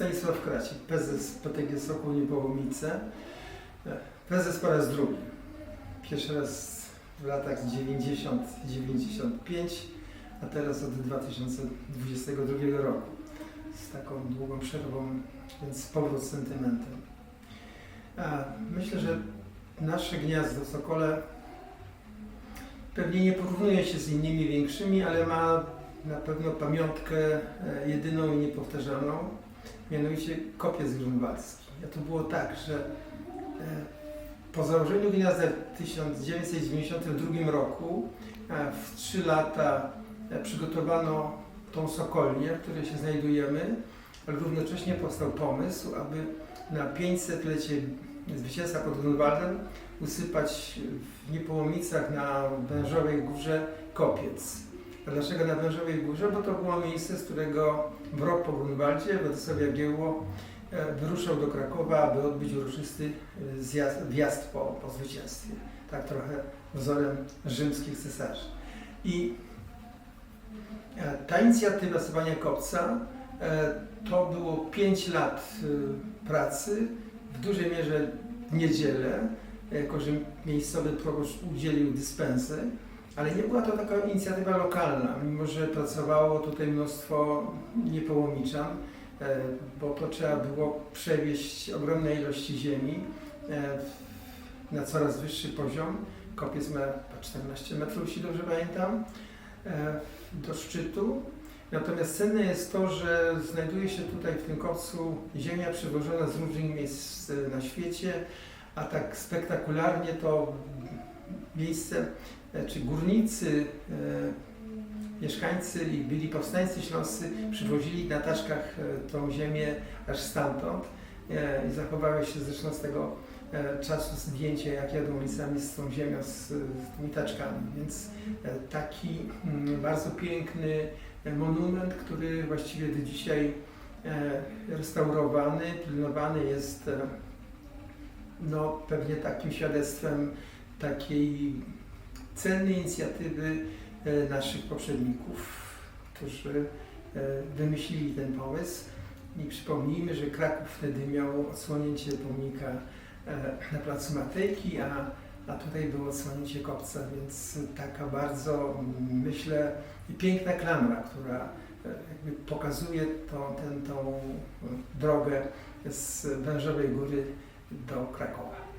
Stanisław Kracik, prezes PTG Sokół Niepołomice. Prezes po raz drugi. Pierwszy raz w latach 90-95, a teraz od 2022 roku. Z taką długą przerwą, więc powrót z sentymentem. A myślę, że nasze gniazdo Sokole pewnie nie porównuje się z innymi większymi, ale ma na pewno pamiątkę e, jedyną i niepowtarzalną, mianowicie kopiec grunwaldzki. A to było tak, że e, po założeniu gniazda w 1992 roku e, w 3 lata e, przygotowano tą sokolnię, w której się znajdujemy, ale równocześnie powstał pomysł, aby na 500-lecie zwycięstwa pod Grunwaldem usypać w Niepołomicach na Wężowej Górze kopiec. Dlaczego na Wężowej Górze? Bo to było miejsce, z którego w rok po Grunwaldzie Władysław Jagiełło e, wyruszał do Krakowa, aby odbyć uroczysty e, zjazd, wjazd po, po zwycięstwie. Tak trochę wzorem rzymskich cesarzy. I e, ta inicjatywa sypania kopca to było 5 lat pracy, w dużej mierze w niedzielę, jako że miejscowy proboszcz udzielił dyspensy, ale nie była to taka inicjatywa lokalna, mimo że pracowało tutaj mnóstwo niepołomiczan, e, bo to trzeba było przewieźć ogromne ilości ziemi e, na coraz wyższy poziom. Kopiec ma chyba 14 metrów, jeśli dobrze pamiętam, e, do szczytu. Natomiast cenne jest to, że znajduje się tutaj w tym kopcu ziemia przywożona z różnych miejsc na świecie, a tak spektakularnie to miejsce, e, czy górnicy, e, mieszkańcy i byli powstańcy śląscy przywozili na taczkach e, tą ziemię aż stamtąd i zachowały się zresztą z tego czasu zdjęcia, jak jadą ulicami z tą ziemią, z, tymi taczkami. Więc taki mm, bardzo piękny monument, który właściwie do dzisiaj restaurowany, pilnowany jest no, pewnie takim świadectwem takiej cennej inicjatywy e, naszych poprzedników, którzy e, wymyślili ten pomysł. I przypomnijmy, że Kraków wtedy miał odsłonięcie pomnika e, na placu Matejki, a, a tutaj było odsłonięcie kopca, więc taka bardzo, mm, myślę, piękna klamra, która pokazuje tą, tę, tą drogę z Wężowej Góry do Krakowa.